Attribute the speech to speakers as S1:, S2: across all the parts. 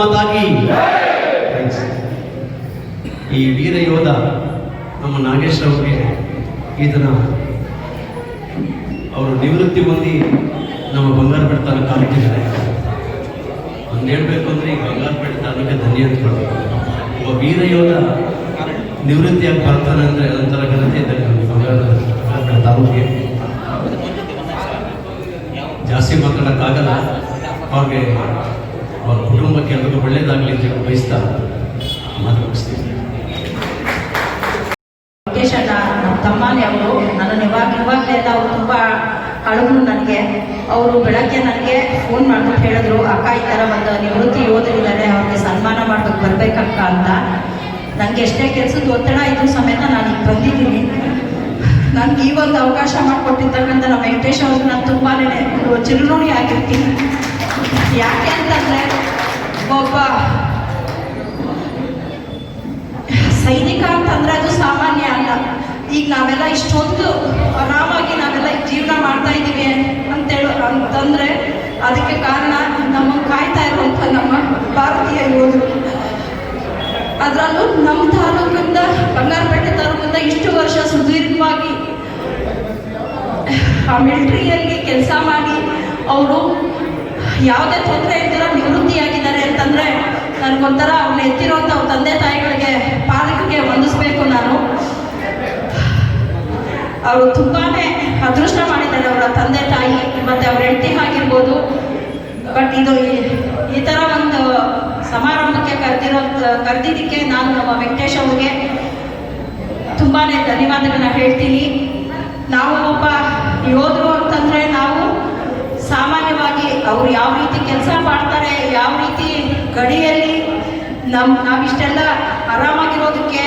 S1: ಮಾತಾಗಿ ಈ ವೀರ ಯೋಧ ನಮ್ಮ ನಾಗೇಶ್ ಈ ಇದನ್ನ ಅವರು ನಿವೃತ್ತಿ ಹೊಂದಿ ನಮ್ಮ ಬಂಗಾರಪೇಟೆ ತಾಲೂಕು ಆಗಿದ್ದಾರೆ ಒಂದು ಹೇಳ್ಬೇಕು ಅಂದರೆ ಈ ಬಂಗಾರಪೇಟೆ ತಾಲೂಕ ಧನ್ಯ ಅಂತ ಒಬ್ಬ ವೀರ ಯೋಧ ನಿವೃತ್ತಿಯಾಗಿ ಬರ್ತಾನೆ ಅಂದರೆ ಅದೊಂಥರ ಘನತೆ ಇದ್ದಾರೆ ನಮ್ಮ ಜಾಸ್ತಿ ಮಾತಾಡೋಕ್ಕಾಗಲ್ಲ. ಅವ್ರಿಗೆ ಅವ್ರ ಕುಟುಂಬಕ್ಕೆ ಎಲ್ಲರಿಗೂ ಒಳ್ಳೇದಾಗಲಿ ಅಂತ ಹೇಳಿ ಬಯಸ್ತಾ ಮಾತು ಮುಗಿಸ್ತೀನಿ.
S2: ನಮ್ಮ ತಮ್ಮನೇ ಅವರು ನನ್ನನ್ನು ಇವಾಗ ಇವಾಗಲೇ ಅವರು ತುಂಬ ಕಳಗು ನನಗೆ. ಅವರು ಬೆಳಗ್ಗೆ ನನಗೆ ಫೋನ್ ಮಾಡ್ಬಿಟ್ಟು ಹೇಳಿದ್ರು, ಅಕ್ಕ, ಈ ಥರ ಒಂದು ನಿವೃತ್ತಿ ಯೋಧರಿದ್ದಾರೆ, ಅವ್ರಿಗೆ ಸನ್ಮಾನ ಮಾಡ್ಬೇಕು, ಬರ್ಬೇಕಕ್ಕ ಅಂತ. ನನಗೆ ಎಷ್ಟೇ ಕೆಲಸದ ಒತ್ತಡ ಇದ್ರೂ ಸಮೇತ ನಾನು ಈಗ ಬಂದಿದ್ದೀನಿ. ನನಗೆ ಈ ಒಂದು ಅವಕಾಶ ಮಾಡಿಕೊಟ್ಟಿರ್ತಕ್ಕಂಥ ನಮ್ಮ ವೆಂಕಟೇಶ್ ಅವ್ರಿಗೆ ನಾನು ತುಂಬಾ ಚಿರುನೋಣಿ ಆಗಿರ್ತೀನಿ. ಯಾಕೆ ಅಂತಂದರೆ ಒಬ್ಬ ಸೈನಿಕ ಅಂತಂದ್ರೆ ಅದು ಸಾಮಾನ್ಯ ಅಲ್ಲ ಈಗ ನಾವೆಲ್ಲ ಇಷ್ಟೊಂದು ಆರಾಮಾಗಿ ನಾವೆಲ್ಲ ಜೀವನ ಮಾಡ್ತಾ ಇದ್ದೀವಿ ಅಂತೇಳು ಅಂತಂದ್ರೆ ಅದಕ್ಕೆ ಕಾರಣ ನಮ್ಮ ಕಾಯ್ತಾ ಇರುವಂತ ನಮ್ಮ ಭಾರತೀಯ ಯೋಧರು ಅದರಲ್ಲೂ ನಮ್ಮ ತಾಲೂಕಿಂದ ಬಂಗಾರಪೇಟೆ ತಾಲೂಕಿಂದ ಇಷ್ಟು ವರ್ಷ ಸುದೀರ್ಘವಾಗಿ ಆ ಮಿಲಿಟ್ರಿಯಲ್ಲಿ ಕೆಲಸ ಮಾಡಿ ಅವರು ಯಾವುದೇ ತೊಂದರೆ ಇದ್ದೀರ ನಿವೃತ್ತಿಯಾಗಿದ್ದಾರೆ ಅಂತಂದರೆ ನನಗೊಂಥರ ಅವ್ರನ್ನ ಎತ್ತಿರೋಂಥ ತಂದೆ ತಾಯಿಗಳಿಗೆ ಪಾಲಕರಿಗೆ ವಂದಿಸ್ಬೇಕು ನಾನು. ಅವರು ತುಂಬಾ ಅದೃಷ್ಟ ಮಾಡಿದ್ದಾರೆ ಅವರ ತಂದೆ ತಾಯಿ, ಮತ್ತು ಅವ್ರ ಹೆಂಡತಿ ಆಗಿರ್ಬೋದು. ಬಟ್ ಇದು ಈ- ಈ ಥರ ಒಂದು ಸಮಾರಂಭಕ್ಕೆ ಕರೆದಿರೋ, ಕರೆದಿದ್ದಕ್ಕೆ ನಾನು ನಮ್ಮ ವೆಂಕಟೇಶ್ ಅವ್ರಿಗೆ ತುಂಬಾ ಧನ್ಯವಾದಗಳನ್ನ ಹೇಳ್ತೀನಿ. ನಾವು ಒಬ್ಬ ಯೋಧರು ಅಂತಂದರೆ ನಾವು ಸಾಮಾನ್ಯವಾಗಿ ಅವ್ರು ಯಾವ ರೀತಿ ಕೆಲಸ ಮಾಡ್ತಾರೆ, ಯಾವ ರೀತಿ ಗಡಿಯಲ್ಲಿ ನಮ್ಮ ನಾವಿಷ್ಟೆಲ್ಲ ಆರಾಮಾಗಿರೋದಕ್ಕೆ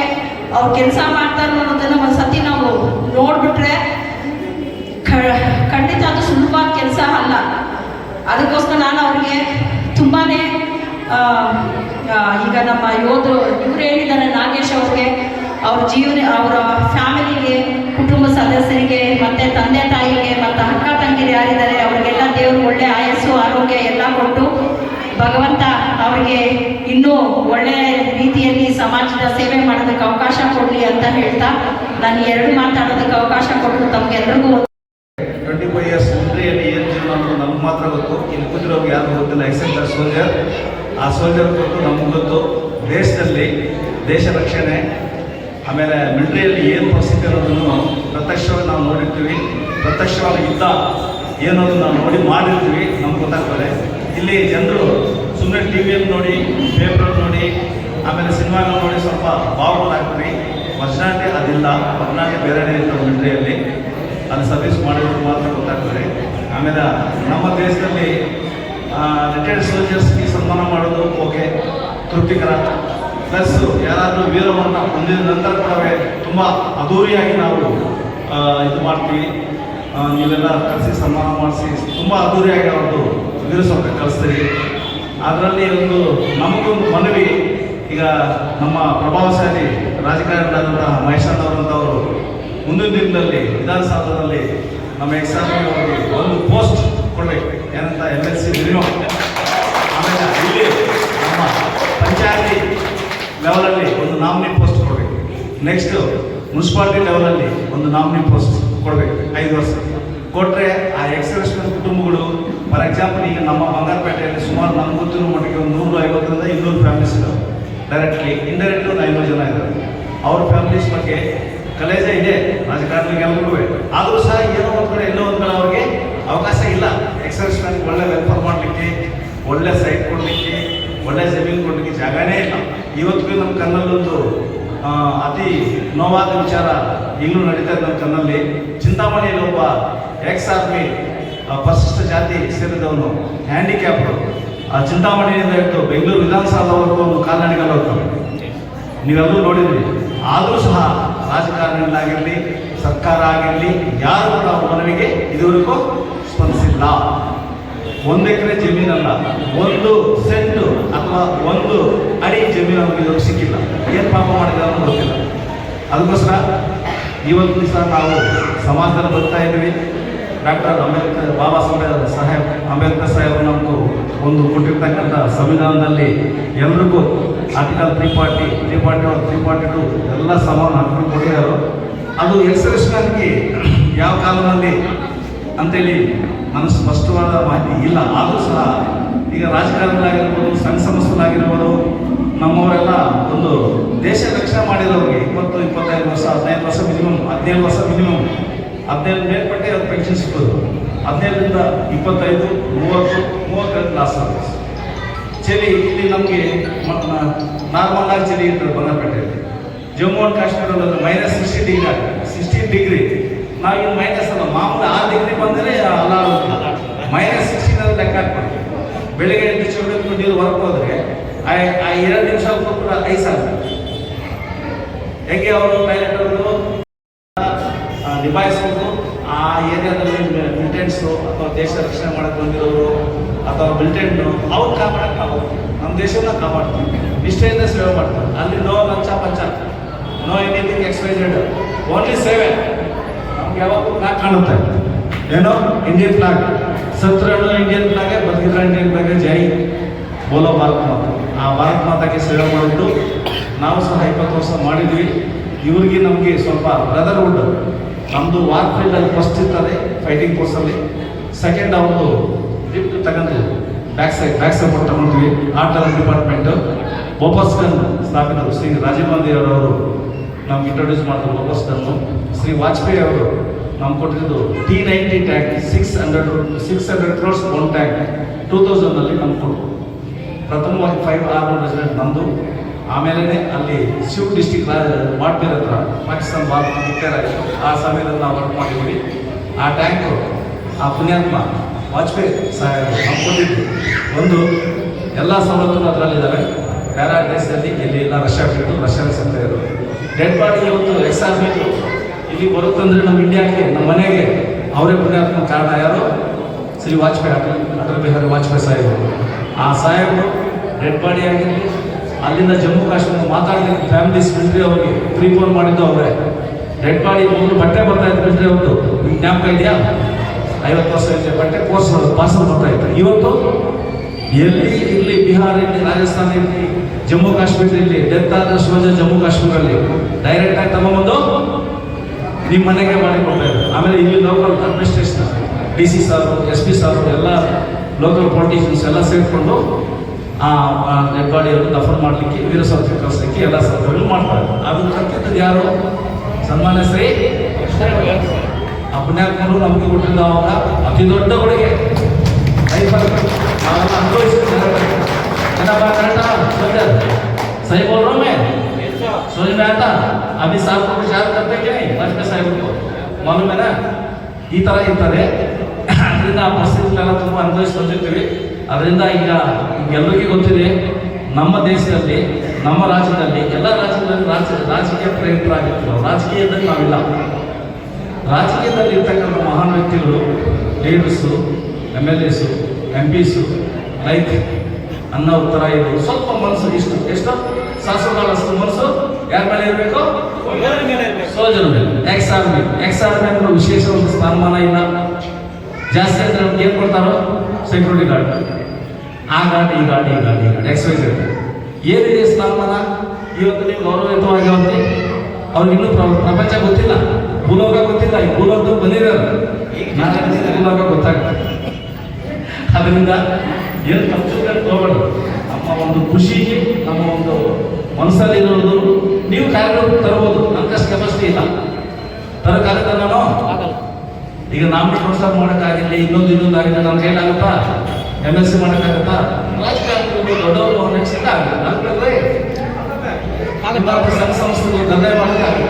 S2: ಅವ್ರು ಕೆಲಸ ಮಾಡ್ತಾರೆ ಅನ್ನೋದನ್ನ ಒಂದು ಸತಿ ನಾವು ನೋಡಿಬಿಟ್ರೆ ಖಂಡಿತ ಅದು ಸುಲಭವಾದ ಕೆಲಸ ಅಲ್ಲ. ಅದಕ್ಕೋಸ್ಕರ ನಾನು ಅವ್ರಿಗೆ ತುಂಬಾ ಈಗ ನಮ್ಮ ಯೋಧರು ಇವ್ರು ಹೇಳಿದ್ದಾರೆ ನಾಗೇಶ್ ಅವ್ರಿಗೆ ಅವ್ರ ಜೀವನ, ಅವರ ಫ್ಯಾಮಿಲಿಗೆ, ಕುಟುಂಬ ಸದಸ್ಯರಿಗೆ, ಮತ್ತೆ ತಂದೆ ತಾಯಿಗೆ, ಮತ್ತೆ ಅಕ್ಕ ತಂಗಿರು ಯಾರಿದ್ದಾರೆ, ಅವ್ರಿಗೆಲ್ಲ ದೇವರು ಒಳ್ಳೆ ಆಯಸ್ಸು, ಆರೋಗ್ಯ ಎಲ್ಲ ಕೊಟ್ಟು ಭಗವಂತ ಅವರಿಗೆ ಇನ್ನೂ ಒಳ್ಳೆ ರೀತಿಯಲ್ಲಿ ಸಮಾಜದ ಸೇವೆ ಮಾಡೋದಕ್ಕೆ ಅವಕಾಶ ಕೊಡಲಿ ಅಂತ ಹೇಳ್ತಾ ನಾನು ಎರಡು ಮಾತಾಡೋದಕ್ಕೆ ಅವಕಾಶ ಕೊಟ್ಟು ತಮಗೆಲ್ಲರಿಗೂ
S3: ಮಾತ್ರ ಗೊತ್ತು. ಇಲ್ಲಿ ಯಾರು ಗೊತ್ತಿಲ್ಲ. ಸೋಲ್ಜರ್ ಆ ಸೋಲ್ಜರ್ ಗೊತ್ತು, ನಮ್ಗೆ ಗೊತ್ತು. ದೇಶದಲ್ಲಿ ದೇಶ ರಕ್ಷಣೆ ಆಮೇಲೆ ಮಿಲ್ಟ್ರಿಯಲ್ಲಿ ಏನು ಪರಿಸ್ಥಿತಿ ಅನ್ನೋದನ್ನು ಪ್ರತ್ಯಕ್ಷವಾಗಿ ನಾವು ನೋಡಿರ್ತೀವಿ. ಪ್ರತ್ಯಕ್ಷವಾಗಿ ಯುದ್ಧ ಏನೋದು ನಾವು ನೋಡಿ ಮಾಡಿರ್ತೀವಿ. ನಮ್ಗೆ ಗೊತ್ತಾಗ್ತದೆ. ಇಲ್ಲಿ ಜನರು ಸುಮ್ಮನೆ ಟಿ ವಿಯಲ್ಲಿ ನೋಡಿ ಪೇಪರ್ ನೋಡಿ, ಆಮೇಲೆ ಸಿನಿಮಾಗಳು ನೋಡಿ ಸ್ವಲ್ಪ ಭಾವಗಳಾಗ್ತೀವಿ ಪರ್ಸನಾಲಿಟಿ ಅದಿಲ್ಲ. ಪರ್ಸನಾಲಿಟಿ ಬೇರೆನೇ ಇರ್ತವೆ ಮಿಲ್ಟ್ರಿಯಲ್ಲಿ. ಅಲ್ಲಿ ಸರ್ವಿಸ್ ಮಾಡಿದ್ರು ಮಾತ್ರ ಗೊತ್ತಾಗ್ತದೆ. ಆಮೇಲೆ ನಮ್ಮ ದೇಶದಲ್ಲಿ ರಿಟೈರ್ಡ್ ಸೋಲ್ಜರ್ಸ್ಗೆ ಸನ್ಮಾನ ಮಾಡೋದು ಓಕೆ ತೃಪ್ತಿಕರ. ಪ್ಲಸ್ ಯಾರಾದರೂ ವೀರವನ್ನು ಹೊಂದಿದ ನಂತರ ಕೂಡ ತುಂಬ ಅದ್ದೂರಿಯಾಗಿ ನಾವು ಇದು ಮಾಡ್ತೀವಿ. ನೀವೆಲ್ಲ ಕರೆಸಿ ಸನ್ಮಾನ ಮಾಡಿಸಿ ತುಂಬ ಅದ್ದೂರಿಯಾಗಿ ವೀರ ಸ್ವಂತ ಕಲಿಸ್ತೀವಿ ಅದರಲ್ಲಿ ಒಂದು ನಮಗೊಂದು ಮನವಿ, ಈಗ ನಮ್ಮ ಪ್ರಭಾವಶಾಲಿ ರಾಜಕಾರಣಿಗಳಾದಂತಹ ಮಹೇಶ್ ಅವರಂಥವರು ಮುಂದಿನ ದಿನದಲ್ಲಿ, ವಿಧಾನಸೌಧದಲ್ಲಿ ನಮ್ಮ ಎಕ್ಸಾಮ್ ಅವರಿಗೆ ಒಂದು ಪೋಸ್ಟ್ ಕೊಡಬೇಕು. ಏನಂತ ಎಂ ಎಲ್ ಸಿ ಮಿನಿಮಮ್ ಆಮೇಲೆ ಇಲ್ಲಿ ನಮ್ಮ ಪಂಚಾಯತಿ ಲೆವೆಲಲ್ಲಿ ಒಂದು ನಾಮಿನಿ ಪೋಸ್ಟ್ ಕೊಡಬೇಕು. ನೆಕ್ಸ್ಟ್ ಮುನ್ಸಿಪಾಲಿಟಿ ಲೆವೆಲಲ್ಲಿ ಒಂದು ನಾಮಿನಿ ಪೋಸ್ಟ್ ಕೊಡಬೇಕು. ಐದು ವರ್ಷ. ಕೊಟ್ಟರೆ ಆ ಎಕ್ಸರ್ವಿಸ್ಮೆನ್ ಕುಟುಂಬಗಳು ಫಾರ್ ಎಕ್ಸಾಂಪಲ್ ಈಗ ನಮ್ಮ ಬಂಗಾರಪೇಟೆಯಲ್ಲಿ ಸುಮಾರು ನಮ್ಮ ಗೊತ್ತಿರೋ ಮಟ್ಟಿಗೆ ಒಂದು ನೂರು, ಐವತ್ತರಿಂದ ಇನ್ನೂರು ಫ್ಯಾಮಿಲೀಸ್ ಇದ್ದಾವೆ ಡೈರೆಕ್ಟ್ಲಿ ಇಂಡೈರೆಕ್ಟ್ಲಿ ಒಂದು ಐನೂರು ಜನ ಇದ್ದಾರೆ ಅವ್ರ ಫ್ಯಾಮಿಲೀಸ್ ಬಗ್ಗೆ ಕಲೇಜ ಇದೆ ರಾಜಕಾರಣಿಗೆಲ್ಲರಿಗೂ ಆದರೂ ಸಹ ಏನೋ ಒಂದು ಕಡೆ ಎಲ್ಲೋ ಒಂದು ಕಡೆ ಅವ್ರಿಗೆ ಅವಕಾಶ ಇಲ್ಲ. ಎಕ್ಸರ್ವಿಸ್ಮೆನ್ ಒಳ್ಳೆ ವೆಲ್ಫೇರ್ ಮಾಡಲಿಕ್ಕೆ, ಒಳ್ಳೆ ಸೈಟ್ ಕೊಡಲಿಕ್ಕೆ, ಒಳ್ಳೆ ಜಮೀನು ಕೊಡಲಿಕ್ಕೆ ಜಾಗನೇ ಇಲ್ಲ. ಇವತ್ತಿಗೂ ನಮ್ಮ ಕನ್ನಲ್ಲೊಂದು ಅತಿ ನೋವಾದ ವಿಚಾರ ಈಗಲೂ ನಡೀತಾ ಇದೆ ನಮ್ಮ ಕನ್ನಲ್ಲಿ ಚಿಂತಾಮಣಿಯಲ್ಲಿ ಒಬ್ಬ ಎಕ್ಸ್ ಆರ್ಮಿ ಪರಿಶಿಷ್ಟ ಜಾತಿ ಸೇರಿದವನು ಹ್ಯಾಂಡಿಕ್ಯಾಪ್ಡು ಆ, ಚಿಂತಾಮಣಿಯಿಂದ ಹಿಡಿದು ಬೆಂಗಳೂರು ವಿಧಾನಸೌಧವರೆಗೂ ಒಂದು ಕಾಲ್ನಡಿಗೆಲ್ಲ ಹೋಗ್ತವೆ ನೀವೆಲ್ಲರೂ ನೋಡಿದ್ರಿ. ಆದರೂ ಸಹ ರಾಜಕಾರಣಿಗಳಾಗಿರಲಿ ಸರ್ಕಾರ ಆಗಿರಲಿ, ಯಾರು ಕೂಡ ಮನವಿಗೆ ಇದುವರೆಗೂ ಸ್ಪಂದಿಸಿಲ್ಲ. ಒಂದು ಎಕರೆ ಜಮೀನಲ್ಲ ಒಂದು ಸೆಂಟು ಅಥವಾ ಒಂದು ಅಡಿ ಜಮೀನು ಅವ್ರಿಗೆ ಸಿಕ್ಕಿಲ್ಲ. ಏನು ಪಾಪ ಅನ್ನೋದು ಗೊತ್ತಿಲ್ಲ. ಅದಕ್ಕೋಸ್ಕರ ಇವತ್ತು ದಿವಸ ನಾವು ಸಮಾಜದಲ್ಲಿ ಬರ್ತಾ ಇದ್ದೀವಿ. ಡಾಕ್ಟರ್ ಅಂಬೇಡ್ಕರ್, ಬಾಬಾ ಸಾಹೇಬ್ ಸಾಹೇಬ್, ಅಂಬೇಡ್ಕರ್ ಸಾಹೇಬ್ ನಮಗೂ ಒಂದು ಕೊಟ್ಟಿರ್ತಕ್ಕಂಥ ಸಂವಿಧಾನದಲ್ಲಿ ಎಲ್ರಿಗೂ article three forty three forty one three forty two ಎಲ್ಲ ಸಮಾನ ಹಾಕೊಂಡು ಕೊಟ್ಟಿದ್ದಾರೆ ಅದು ಎಕ್ಸ್ಪ್ರೆಷನ್ಗೆ ಯಾವ ಕಾಲದಲ್ಲಿ ಅಂತೇಳಿ ನನ್ನ ಸ್ಪಷ್ಟವಾದ ಮಾಹಿತಿ ಇಲ್ಲ, ಆದರೂ ಸಹ ಈಗ ರಾಜಕಾರಣಗಳಾಗಿರ್ಬೋದು, ಸಂಘ ಸಂಸ್ಥೆಗಳಾಗಿರ್ಬೋದು ನಮ್ಮವರೆಲ್ಲ ಒಂದು ದೇಶ ರಕ್ಷಣೆ ಮಾಡಿರೋರಿಗೆ ಇಪ್ಪತ್ತು, ಇಪ್ಪತ್ತೈದು ವರ್ಷ, ಹದಿನೈದು ವರ್ಷ ಮಿನಿಮಮ್, ಹದಿನೇಳು ವರ್ಷ ಮಿನಿಮಮ್ ಹದಿನೈದು ಮೇಲ್ಪಟ್ಟೆ ಅದು ಪೆನ್ಷನ್ ಸಿಗ್ಬೋದು ಹದಿನೈದರಿಂದ ಇಪ್ಪತ್ತೈದು, ಮೂವತ್ತು ಮೂವತ್ತೆರಡು ಲಾಸ್ ಸರ್ವಿಸ್ ಚಳಿ ಇಲ್ಲಿ ನಮಗೆ ನಾರ್ಮಲ್ ಆಗಿ ಚಳಿ ಇರ್ತದೆ ಬಂಗಾರಪೇಟೆಯಲ್ಲಿ. ಜಮ್ಮು ಆ್ಯಂಡ್ ಕಾಶ್ಮೀರದಲ್ಲಿ ಮೈನಸ್ ಸಿಕ್ಸ್ಟಿ ಡಿಗ್ರಿ ಆಗುತ್ತೆ ಸಿಕ್ಸ್ಟೀನ್ ಡಿಗ್ರಿ ನಾವಿನ್ನು ಮೈನಸ್ ಅಲ್ಲ, ಮಾಮೂಲಿ ಆರು ಡಿಗ್ರಿ ಬಂದರೆ ಅಲ್ಲ ಮೈನಸ್ ಸಿಕ್ಸ್ಟೀನಲ್ಲಿ ಲೆಕ್ಕ ಹಾಕ್ಬಿಡಿ ಬೆಳಿಗ್ಗೆ ಎಂಟು ಚೌಡಕ್ಕೆ ನೀವು ಹೊರಗೆ ಹೋದ್ರೆ ಆ ಎರಡು ನಿಮಿಷ ಕೂಡ ಐಸ್ ಆಗ್ತದೆ ಹೆಂಗೆ ಅವರು ಪೈಲಟ್ ಅವರು ನಿಭಾಯಿಸೋದು, ಆ ಏರಿಯಾದಲ್ಲಿ ಮಿಲಿಟೆಂಟ್ಸು ಅಥವಾ ದೇಶ ರಕ್ಷಣೆ ಮಾಡಕ್ಕೆ ಬಂದಿರೋರು, ಅಥವಾ ಮಿಲಿಟೆಂಟು ಅವ್ರು ಕಾಪಾಡಕ್ಕೆ ನಾವು ನಮ್ಮ ದೇಶವನ್ನ ಕಾಪಾಡ್ತೀವಿ. ನಿಷ್ಠೆಯಿಂದ ಸೇವೆ ಮಾಡ್ತಾರೆ. ಅಲ್ಲಿ ನೋ ಲಂಚ ಪಂಚ ನೋ ಎನಿಥಿಂಗ್ ಎಕ್ಸ್ಪೈಸೆಡ್ ಓನ್ಲಿ ಸೇವೆ ಯಾವಾಗಲೂ ಫ್ಲಾಗ್ ಕಾಣುತ್ತೆ. ಏನೋ ಇಂಡಿಯನ್ ಫ್ಲಾಗ್ ಸತ್ರನು ಇಂಡಿಯನ್ ಫ್ಲಾಗೆ ಬದುಕಿದ್ರೆ ಇಂಡಿಯನ್ ಫ್ಲಾಗೆ ಜೈ. ಬೋಲೋ ಭಾರತ್ ಮಾತು. ಆ ಭಾರತ್ ಮಾತಾಗೆ ಸೇವೆ ಮಾಡಿದ್ದು ನಾವು ಸಹ ಇಪ್ಪತ್ತು ವರ್ಷ ಮಾಡಿದ್ವಿ. ಇವ್ರಿಗೆ ನಮಗೆ ಸ್ವಲ್ಪ ಬ್ರದರ್ಹುಡ್ ನಮ್ಮದು ವಾರ್ ಫೀಲ್ಡಲ್ಲಿ ಫಸ್ಟ್ ಇರ್ತದೆ ಫೈಟಿಂಗ್ ಫೋರ್ಸಲ್ಲಿ ಸೆಕೆಂಡ್ ಅವ್ರದ್ದು ಲಿಫ್ಟ್ ತಗೊಂಡು ಬ್ಯಾಕ್ ಸೈಡ್ ಬ್ಯಾಕ್ ಸಪೋರ್ಟ್ ತಗೊಂಡ್ವಿ. ಆರ್ಟ್ ಡಿಪಾರ್ಟ್ಮೆಂಟ್ ಬೋಪಸ್ಗನ್ ಸ್ಥಾಪಿತರು ಶ್ರೀ ರಾಜೀವ್ ಗಾಂಧಿ ಅವರವರು. ನಮ್ಗೆ ಇಂಟ್ರೊಡ್ಯೂಸ್ ಮಾಡಿದ್ರು ಬೋಪಸ್ಗನ್ನು ಶ್ರೀ ವಾಜಪೇಯಿ ಅವರು ನಮ್ಗೆ ಕೊಟ್ಟಿದ್ದು T ninety tank six hundred six hundred crores one tank two ತೌಸಂಡಲ್ಲಿ ನಮ್ಗೆ ಕೊಟ್ಟರು ಪ್ರಥಮವಾಗಿ ಫೈವ್ ಆರ್ ರೆಸಿಡೆಂಟ್ ನಮ್ಮದು ಆಮೇಲೆ ಅಲ್ಲಿ ಶಿವ್ ಡಿಸ್ಟಿಕ್ ಮಾಡ್ಬೇರೆ ಹತ್ರ ಪಾಕಿಸ್ತಾನ ಭಾರತ ಮುಖ್ಯರ ಆ ಸಮಯದಲ್ಲಿ ನಾವು ವರ್ಕ್ ಮಾಡಿದ್ವಿ ಆ ಟ್ಯಾಂಕು ಆ ಪುಣ್ಯಾತ್ಮ ವಾಜಪೇಯಿ ಸಹಾಯ ನಾವು ಕೊಟ್ಟಿದ್ದು. ಒಂದು, ಎಲ್ಲ ಸವಲತ್ತುಗಳು ಅದರಲ್ಲಿದ್ದಾವೆ ಬೇರೆ ಅಲ್ಲಿ ಇಲ್ಲಿ ಎಲ್ಲ ರಷ್ಯಾ ಬಿಟ್ಟು ರಷ್ಯಾ ಸಂತೆ ಇರೋದು. ಡೆಡ್ ಬಾಡಿ ಇವತ್ತು ಎಕ್ಸ್ ಬಿಟ್ಟು ಇಲ್ಲಿ ಬರುತ್ತಂದ್ರೆ ನಮ್ಮ ಇಂಡಿಯಾಗೆ ನಮ್ಮ ಮನೆಗೆ ಅವರೇ ಪುಣ್ಯಾತ್ಮ ಕಾರಣ ಯಾರು? ಶ್ರೀ ವಾಜಪೇಯಿ ಅಟಲ್ ಬಿಹಾರಿ ವಾಜಪೇಯಿ ಸಾಹೇಬರು. ಆ ಸಾಹೇಬರು ಡೆಡ್ ಬಾಡಿ ಆಗಿರಲಿ ಅಲ್ಲಿಂದ ಜಮ್ಮು ಕಾಶ್ಮೀರ ಮಾತಾಡಲಿಕ್ಕೆ ಫ್ಯಾಮಿಲಿ ಮಿಲಿಟರಿ ಅವರಿಗೆ ಫ್ರೀ ಫೋನ್ ಮಾಡಿದ್ದು ಅವರೇ. ಡೆಡ್ ಬಾಡಿ ಮೂರು ಬಟ್ಟೆ ಬರ್ತಾ ಇತ್ತು ಮಿಲಿಟರಿ ನಿಮ್ಗೆ ಜ್ಞಾಪಕ ಇದೆಯಾ? ಐವತ್ತು ವರ್ಷ ಹಿಂದೆ ಬಟ್ಟೆ ಕೋರ್ಸ್ ಪಾರ್ಸಲ್ ಬರ್ತಾ ಇತ್ತು. ಇವತ್ತು ಎಲ್ಲಿ ಇರಲಿ, ಬಿಹಾರ ಇರಲಿ, ರಾಜಸ್ಥಾನ ಇರಲಿ ಜಮ್ಮು ಕಾಶ್ಮೀರದಲ್ಲಿ ಡೆತ್ ಆದ ಶಿವಜ ಜಮ್ಮು ಕಾಶ್ಮೀರಲ್ಲಿ ಡೈರೆಕ್ಟ್ ಆಗಿ ತಗೊಂಬಂದು ನಿಮ್ಮ ಮನೆಗೆ ಮಾಡಿಕೊಡ್ತಾರೆ ಆಮೇಲೆ ಇಲ್ಲಿ local administration D C sir S P sir, ಎಲ್ಲ ಲೋಕಲ್ ಪೊಲಿಟಿಷಿಯನ್ಸ್ ಎಲ್ಲ ಸೇರಿಕೊಂಡು ಆ ಡೆಡ್ ಬಾಡಿಯನ್ನು ದಫನ್ ಮಾಡಲಿಕ್ಕೆ ವೀರಸ್ವಾಮಿ ಕಳಿಸ್ಲಿಕ್ಕೆ ಎಲ್ಲ ಸೌಕರ್ಯಗಳು ಮಾಡ್ತಾರೆ ಅದು ಕಟ್ಟಿದ್ದು ಯಾರು? ಸನ್ಮಾನ್ಯ ಶ್ರೀ ಪುಣ್ಯಾತ್ಮರು ನಮಗೆ ಕೊಟ್ಟಿದ್ದ ಅವಾಗ ಅತಿ ದೊಡ್ಡ ಕೊಡುಗೆ. ನಾವೆಲ್ಲ ಅನುಭವಿಸಿದ್ದೇವೆ ಏನಪ್ಪ ಕರೆಕ್ಟಾ ಸೋಲ್ಜರ್ सही बोल रहा हूँ मैं समझ में आता अभी साहब को कुछ याद करते क्या नहीं वाजपेयी साहब को मालूम है ना ಈ ಥರ ಇರ್ತಾರೆ ಅದರಿಂದ ಆ ಪರಿಸ್ಥಿತಿಗಳೆಲ್ಲ ತುಂಬ ಅನುಭವಿಸಿ ಬಂದಿರ್ತೀವಿ ಅದರಿಂದ ಈಗ ಎಲ್ಲರಿಗೂ ಗೊತ್ತಿದೆ ನಮ್ಮ ದೇಶದಲ್ಲಿ ನಮ್ಮ ರಾಜ್ಯದಲ್ಲಿ ಎಲ್ಲ ರಾಜ್ಯದಲ್ಲಿ ರಾಜ್ಯ ರಾಜಕೀಯ ಪ್ರೇರಿತರಾಗಿರ್ತೀವಿ ನಾವು ರಾಜಕೀಯದಲ್ಲಿ ನಾವಿಲ್ಲ ರಾಜಕೀಯದಲ್ಲಿ ಇರ್ತಕ್ಕಂಥ ಮಹಾನ್ ವ್ಯಕ್ತಿಗಳು leaders MLAs MPs like ಅನ್ನೋ ಉತ್ತರ ಇದು. ಸ್ವಲ್ಪ ಮನಸ್ಸು ಇಷ್ಟು. ಎಷ್ಟು? ಶಾಸಕರಷ್ಟು ಮನಸ್ಸು. ಯಾರ ಮೇಲೆ ಇರಬೇಕು? ಸೋಜನ ಮೇಲೆ. ಎಕ್ಸ್ ಆರ್ಮಿ ಎಕ್ಸ್ ಆರ್ಮಿ ಅಂದ್ರೆ ವಿಶೇಷ ಒಂದು ಸ್ಥಾನಮಾನ ಇಲ್ಲ ಜಾಸ್ತಿ ಅಂದ್ರೆ ನಮ್ಗೆ ಏನು ಕೊಡ್ತಾರೋ? ಸೆಕ್ಯೂರಿಟಿ ಗಾರ್ಡ್ ಆ ಗಾರ್ಡ್ ಈ ಗಾರ್ಡ್ ಈ ಗಾರ್ಡ್ ಈ ಗಾರ್ಡ್ ಎಕ್ಸೈಸ್ ಏನಿದೆ ಸ್ಥಾನಮಾನ? ಇವತ್ತು ನೀವು ಗೌರವಯುತವಾಗಿ ಅವತ್ತಿ ಅವ್ರಿಗೆ ಇನ್ನೂ ಪ್ರ- ಪ್ರಪಂಚ ಗೊತ್ತಿಲ್ಲ. ಭೂಲೋಕ ಗೊತ್ತಿಲ್ಲ. ಈ ಭೂಲೋಕದ ಬಂದಿದ್ದಾರೆ. ಭೂಲೋಕ ಗೊತ್ತಾಗ್ತದೆ. ಅದರಿಂದ ಏನು ತಪ್ಪು ಹೋಗಬೇಡ ನಮ್ಮ ಒಂದು ಖುಷಿಗೆ ನಮ್ಮ ಒಂದು ಮನಸ್ಸಲ್ಲಿರೋದು ನೀವು ಕಾರ್ಯಕ್ರಮ ತರ್ಬೋದು ನನ್ಕಷ್ಟು ಕೆಪಾಸಿಟಿ ಇಲ್ಲ. ತರಕ್ಕಾಗತ್ತ ನಾನು ಈಗ ನಾಮಿನಿ ಪ್ರೋತ್ಸಾಹ ಮಾಡೋಕ್ಕಾಗಿಲ್ಲ ಇನ್ನೊಂದು ಇನ್ನೊಂದು ಆಗಿಲ್ಲ ನನ್ನ ಕೈಲಾಗುತ್ತಾ? ಎಂ ಎಸ್ ಸಿ ಮಾಡೋಕ್ಕಾಗತ್ತಾ? ರಾಜಕಾರಣದಲ್ಲಿ ದೊಡ್ಡವರು ನೆಕ್ಸ್ಟ್ ಆಗಲ್ಲ. ಆಗ್ತದೆ ಸಂಘ ಸಂಸ್ಥೆಗಳು ದಂಧೆ ಮಾಡೋಕ್ಕಾಗಲ್ಲ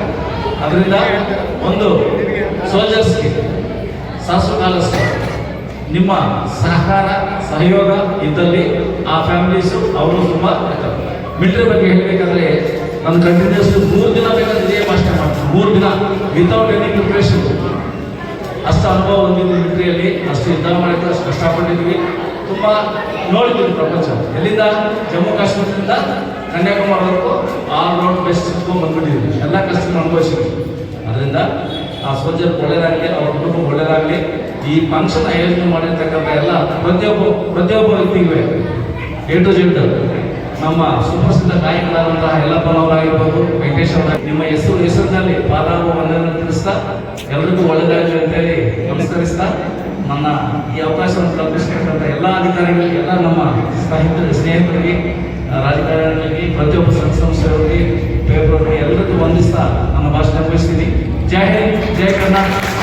S3: ಅದರಿಂದ ಒಂದು ಸೋಲ್ಜರ್ಸ್ಗೆ ಸಾಸು ಕಾಲಸ್ಗೆ ನಿಮ್ಮ ಸಹಕಾರ, ಸಹಯೋಗ ಇದ್ದಲ್ಲಿ ಆ ಫ್ಯಾಮಿಲೀಸು ಅವರು ತುಂಬ ಮಿಲಿಟರಿ ಬಗ್ಗೆ ಹೇಳಬೇಕಾದ್ರೆ ನನ್ನ ಕಂಟಿನ್ಯೂಸ್ ಮೂರು ದಿನ ಬೇಕಾದ್ರೆ ಇದೇ ಭಾಷಣ ಮಾಡ್ತೀನಿ. ಮೂರು ದಿನ ವಿತೌಟ್ ಎನಿ ಪ್ರಿಪ್ರೇಷನ್ ಅಷ್ಟು ಅನುಭವ ಹೊಂದಿದ್ವಿ ಮಿಲಿಟರಿಯಲ್ಲಿ, ಅಷ್ಟು ಯುದ್ಧ ಮಾಡಿದ್ದು, ಅಷ್ಟು ಕಷ್ಟಪಟ್ಟಿದ್ವಿ ತುಂಬ ನೋಡಿದ್ವಿ ಪ್ರಪಂಚ. ಎಲ್ಲಿಂದ? ಜಮ್ಮು ಕಾಶ್ಮೀರದಿಂದ ಕನ್ಯಾಕುಮಾರಿವರೆಗೂ ಆಲ್ ರೌಂಡ್ ಬೆಸ್ಟ್ ಸಿಕ್ಕೊಂಡು ಬಂದ್ಬಿಟ್ಟಿದ್ವಿ ಎಲ್ಲ ಕಷ್ಟ ಅನುಭವಿಸಿದ್ವಿ ಅದರಿಂದ ಆ ಸೋಲ್ಜರ್ ಒಳ್ಳೇದಾಗಲಿ, ಅವ್ರ ಕುಟುಂಬ ಒಳ್ಳೇದಾಗಲಿ, ಈ ಫಂಕ್ಷನ್ ಆಯೋಜನೆ ಮಾಡಿರ್ತಕ್ಕಂಥ ಎಲ್ಲ ಪ್ರತಿಯೊಬ್ಬ ಪ್ರತಿಯೊಬ್ಬ ವ್ಯಕ್ತಿಗೂ ಎ ಟು ಜೆಡ್ ನಮ್ಮ ಸುಪ್ರಸಿದ್ಧ ಗಾಯಕರಾದಂತಹ ಯಲ್ಲಪ್ಪನವರಾಗಿರ್ಬೋದು ವೆಂಕಟೇಶ್ ಅವರ ನಿಮ್ಮ ಹೆಸರು ಹೆಸರಿನಲ್ಲಿ ಪಾದಾವ ವಂದನೆ ತಿಳಿಸ್ತಾ, ಎಲ್ರಿಗೂ ಒಳ್ಳೆಯದಾಗಲಿ ಅಂತೇಳಿ ನಮಸ್ಕರಿಸ್ತಾ, ನನ್ನ ಈ ಅವಕಾಶವನ್ನು ಕಲ್ಪಿಸಿರ್ತಕ್ಕಂಥ ಎಲ್ಲ ಅಧಿಕಾರಿಗಳಿಗೆ, ಎಲ್ಲ ನಮ್ಮ ಸಾಹಿತ್ಯ ಸ್ನೇಹಿತರಿಗೆ, ರಾಜಕಾರಣಿಗಳಿಗೆ, ಪ್ರತಿಯೊಬ್ಬ ಸಂಸ್ಥೆಯವರಿಗೆ, ಪೇಪರ್ಗೆ ಎಲ್ಲರಿಗೂ ವಂದಿಸ್ತಾ, ನನ್ನ ಭಾಷಣ ಮುಗಿಸ್ತೀನಿ. జై హింద్ జై కర్ణాటక